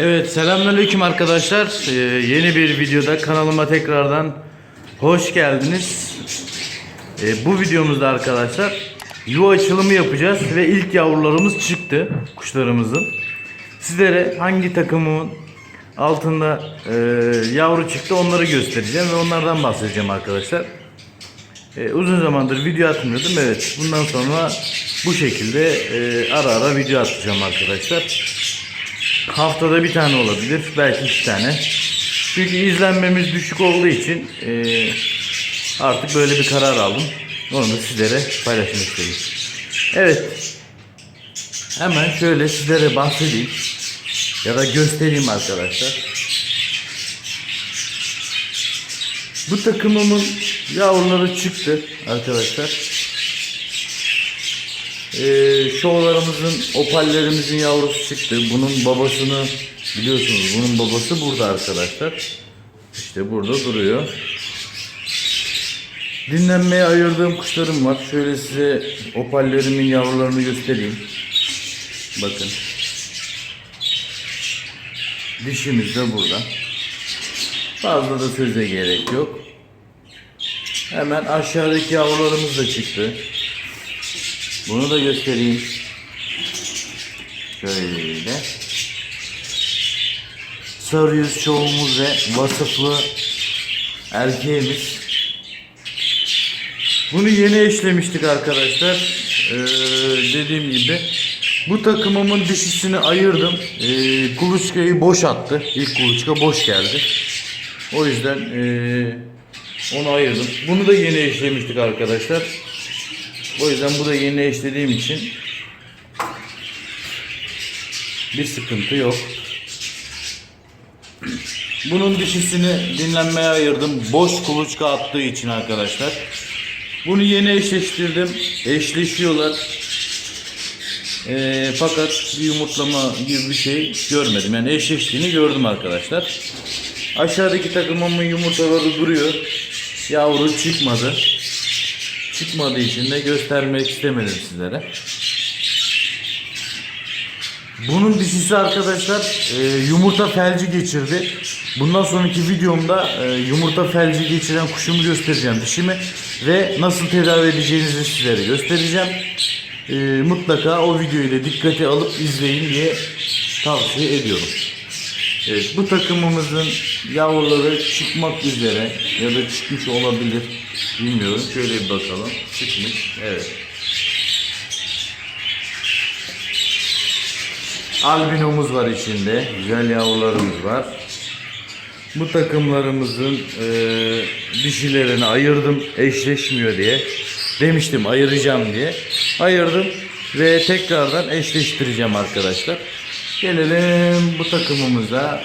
Evet selamünaleyküm arkadaşlar. Ee, yeni bir videoda kanalıma tekrardan hoş geldiniz. Ee, bu videomuzda arkadaşlar yuva açılımı yapacağız ve ilk yavrularımız çıktı kuşlarımızın. Sizlere hangi takımın altında e, yavru çıktı onları göstereceğim ve onlardan bahsedeceğim arkadaşlar. Ee, uzun zamandır video atmıyordum. Evet bundan sonra bu şekilde e, ara ara video atacağım arkadaşlar. Haftada bir tane olabilir. Belki iki tane. Çünkü izlenmemiz düşük olduğu için eee, artık böyle bir karar aldım. Onu da sizlere paylaşmak istedim. Evet. Hemen şöyle sizlere bahsedeyim. Ya da göstereyim arkadaşlar. Bu takımımın yavruları çıktı arkadaşlar. Ee, şovlarımızın, opallerimizin yavrusu çıktı. Bunun babasını biliyorsunuz. Bunun babası burada arkadaşlar. İşte burada duruyor. Dinlenmeye ayırdığım kuşlarım var. Şöyle size opallerimin yavrularını göstereyim. Bakın. Dişimiz de burada. Fazla da söze gerek yok. Hemen aşağıdaki yavrularımız da çıktı. Bunu da göstereyim. Şöyle. Sarı yüz çoğumuz ve vasıflı erkeğimiz. Bunu yeni eşlemiştik arkadaşlar. Ee, dediğim gibi. Bu takımımın dişisini ayırdım. Ee, kuluçkayı boş attı. İlk kuluçka boş geldi. O yüzden ee, onu ayırdım. Bunu da yeni eşlemiştik arkadaşlar. O yüzden bu da yeni eşlediğim için bir sıkıntı yok. Bunun dişisini dinlenmeye ayırdım. Boş kuluçka attığı için arkadaşlar. Bunu yeni eşleştirdim. Eşleşiyorlar. Ee, fakat bir yumurtlama gibi bir şey görmedim. Yani eşleştiğini gördüm arkadaşlar. Aşağıdaki takımımın yumurtaları duruyor. Yavru çıkmadı çıkmadığı için de göstermek istemedim sizlere. Bunun dişisi arkadaşlar e, yumurta felci geçirdi. Bundan sonraki videomda e, yumurta felci geçiren kuşumu göstereceğim dişimi ve nasıl tedavi edeceğinizi sizlere göstereceğim. E, mutlaka o videoyu da dikkate alıp izleyin diye tavsiye ediyorum. Evet, bu takımımızın yavruları çıkmak üzere ya da çıkmış olabilir. Bilmiyorum. Şöyle bir bakalım. Çıkmış. Evet. Albinomuz var içinde. Güzel yavrularımız var. Bu takımlarımızın e, dişilerini ayırdım. Eşleşmiyor diye. Demiştim ayıracağım diye. Ayırdım ve tekrardan eşleştireceğim arkadaşlar. Gelelim bu takımımıza.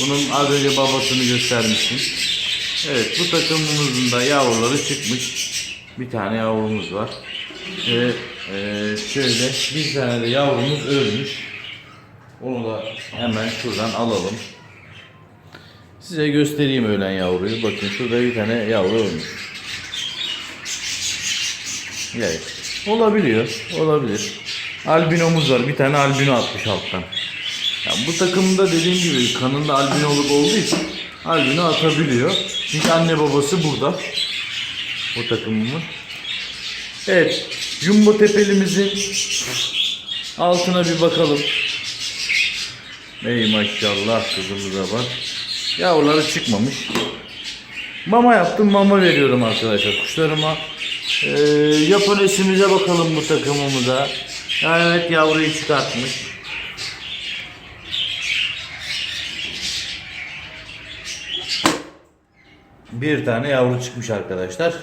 Bunun az önce babasını göstermiştim. Evet bu takımımızın da yavruları çıkmış. Bir tane yavrumuz var. Ve e, şöyle bir tane de yavrumuz ölmüş. Onu da hemen şuradan alalım. Size göstereyim ölen yavruyu. Bakın şurada bir tane yavru ölmüş. Evet. Olabiliyor. Olabilir. Albinomuz var. Bir tane albino atmış alttan. Ya bu takımda dediğim gibi kanında albinoluk olduğu için albino atabiliyor. Çünkü anne babası burada. O takımımın. Evet. Jumbo tepelimizin altına bir bakalım. Ey maşallah kızımıza bak. Yavruları çıkmamış. Mama yaptım mama veriyorum arkadaşlar kuşlarıma. Ee, yapın eşimize bakalım bu takımımıza. Evet yavruyu çıkartmış. Bir tane yavru çıkmış arkadaşlar.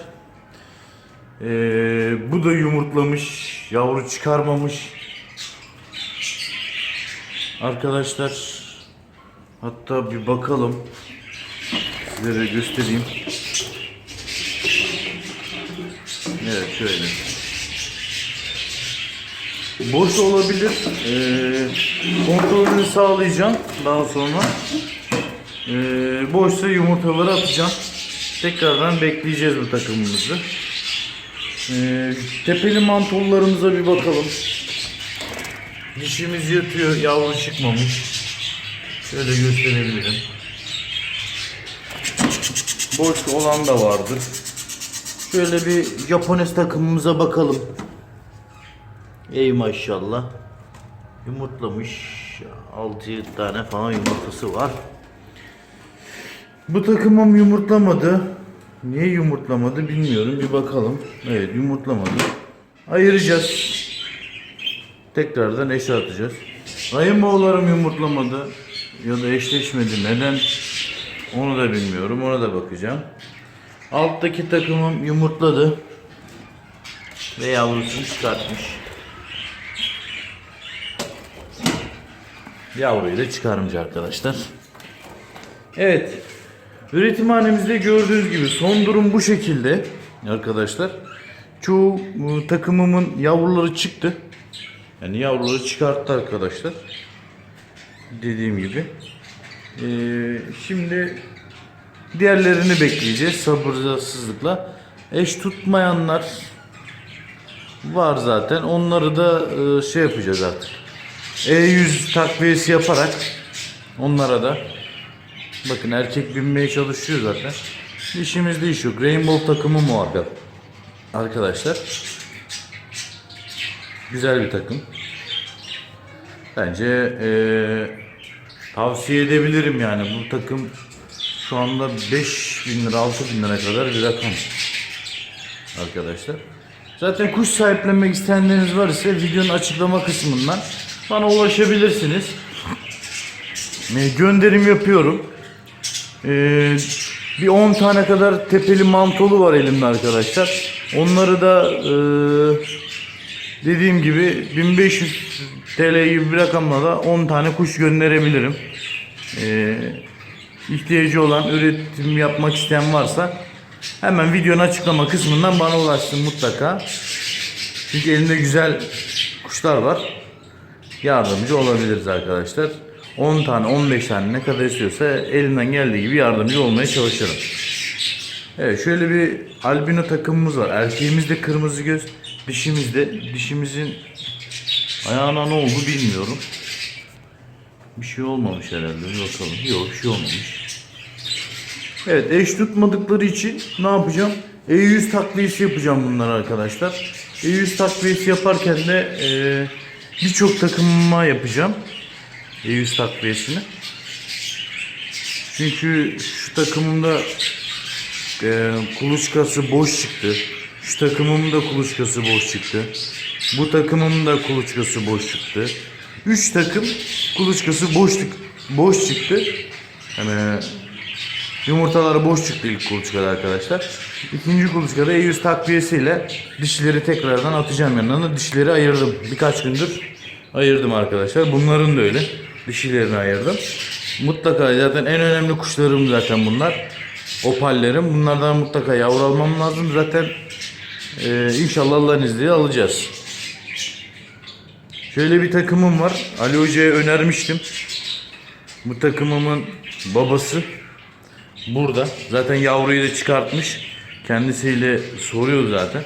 Ee, bu da yumurtlamış. Yavru çıkarmamış. Arkadaşlar hatta bir bakalım. Sizlere göstereyim. Evet şöyle. Boş olabilir. Ee, kontrolünü sağlayacağım daha sonra. Ee, boşsa yumurtaları atacağım. Tekrardan bekleyeceğiz bu takımımızı. Ee, tepeli mantollarımıza bir bakalım. Dişimiz yatıyor, yavru çıkmamış. Şöyle gösterebilirim. Boş olan da vardır. Şöyle bir Japones takımımıza bakalım. Ey maşallah. Yumurtlamış. 6 tane falan yumurtası var. Bu takımım yumurtlamadı. Niye yumurtlamadı bilmiyorum. Bir bakalım. Evet yumurtlamadı. Ayıracağız. Tekrardan eşe atacağız. Rainbow'larım yumurtlamadı. Ya da eşleşmedi. Neden? Onu da bilmiyorum. Ona da bakacağım. Alttaki takımım yumurtladı. Ve yavrusunu çıkartmış. Yavruyu da çıkarmış arkadaşlar. Evet. Üretimhanemizde gördüğünüz gibi son durum bu şekilde arkadaşlar. Çoğu e, takımımın yavruları çıktı. Yani yavruları çıkarttı arkadaşlar. Dediğim gibi. Ee, şimdi diğerlerini bekleyeceğiz sabırsızlıkla. Eş tutmayanlar var zaten. Onları da e, şey yapacağız artık. E100 takviyesi yaparak onlara da bakın erkek binmeye çalışıyor zaten. İşimizde iş yok. Rainbow takımı muhabbet. Arkadaşlar güzel bir takım. Bence eee, tavsiye edebilirim yani bu takım şu anda 5000 lira 6000 lira kadar bir rakam arkadaşlar. Zaten kuş sahiplenmek isteyenleriniz var ise videonun açıklama kısmından bana ulaşabilirsiniz. Gönderim yapıyorum. E, bir 10 tane kadar tepeli mantolu var elimde arkadaşlar. Onları da e, dediğim gibi 1500 TL gibi bir rakamla da 10 tane kuş gönderebilirim. E, ihtiyacı olan üretim yapmak isteyen varsa hemen videonun açıklama kısmından bana ulaşsın mutlaka. Çünkü elimde güzel kuşlar var. Yardımcı olabiliriz arkadaşlar. 10 tane 15 tane ne kadar istiyorsa elimden geldiği gibi yardımcı olmaya çalışırım. Evet şöyle bir albino takımımız var. Erkeğimiz de kırmızı göz. Dişimiz de. Dişimizin ayağına ne oldu bilmiyorum. Bir şey olmamış herhalde. Bir bakalım. Yok bir şey olmamış. Evet eş tutmadıkları için ne yapacağım? E100 takviyesi yapacağım bunlar arkadaşlar. E100 takviyesi yaparken de e, birçok takımıma yapacağım. E100 takviyesini. Çünkü şu takımımda e, kuluçkası boş çıktı. Şu takımımın da kuluçkası boş çıktı. Bu takımın da kuluçkası boş çıktı. Üç takım kuluçkası boş, boş çıktı. Yani Yumurtaları boş çıktı ilk kuluçkada arkadaşlar. İkinci kuluçkada E100 takviyesiyle dişleri tekrardan atacağım yanına. Dişleri ayırdım. Birkaç gündür ayırdım arkadaşlar. Bunların da öyle. Dişilerini ayırdım. Mutlaka zaten en önemli kuşlarım zaten bunlar. Opallerim. Bunlardan mutlaka yavru almam lazım. Zaten e, inşallah Allah'ın izniyle alacağız. Şöyle bir takımım var. Ali Hoca'ya önermiştim. Bu takımımın babası Burada. Zaten yavruyu da çıkartmış. Kendisiyle soruyor zaten.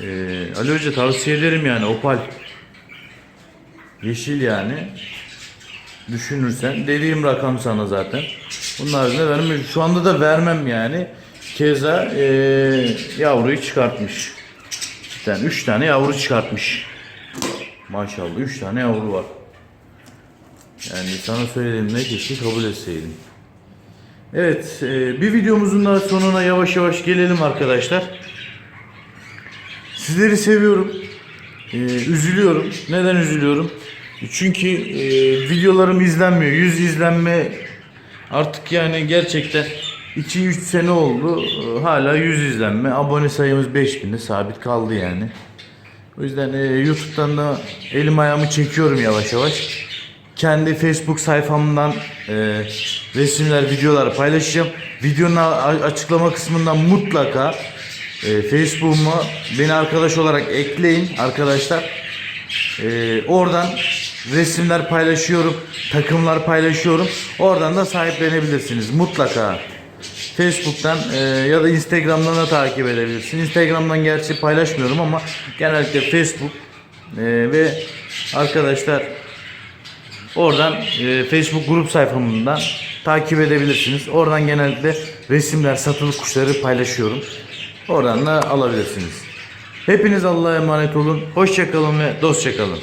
Ee, Ali Hoca tavsiye ederim yani opal. Yeşil yani. Düşünürsen. Dediğim rakam sana zaten. Bunlar da vermem. Şu anda da vermem yani. Keza ee, yavruyu çıkartmış. Yani 3 tane yavru çıkartmış. Maşallah 3 tane yavru var. Yani sana söylediğimde keşke kabul etseydim. Evet, e, bir videomuzun daha sonuna yavaş yavaş gelelim arkadaşlar. Sizleri seviyorum. E, üzülüyorum. Neden üzülüyorum? Çünkü e, videolarım izlenmiyor. 100 izlenme artık yani gerçekten 2-3 sene oldu. E, hala 100 izlenme. Abone sayımız 5000'de sabit kaldı yani. O yüzden e, YouTube'dan da elim ayağımı çekiyorum yavaş yavaş kendi Facebook sayfamdan e, resimler, videolar paylaşacağım. Videonun açıklama kısmından mutlaka e, Facebook'uma beni arkadaş olarak ekleyin arkadaşlar. E, oradan resimler paylaşıyorum, takımlar paylaşıyorum. Oradan da sahiplenebilirsiniz mutlaka. Facebook'tan e, ya da Instagram'dan da takip edebilirsiniz. Instagram'dan gerçi paylaşmıyorum ama genellikle Facebook e, ve arkadaşlar Oradan e, Facebook grup sayfamından takip edebilirsiniz. Oradan genellikle resimler, satılık kuşları paylaşıyorum. Oradan da alabilirsiniz. Hepiniz Allah'a emanet olun. Hoşçakalın ve dostça kalın.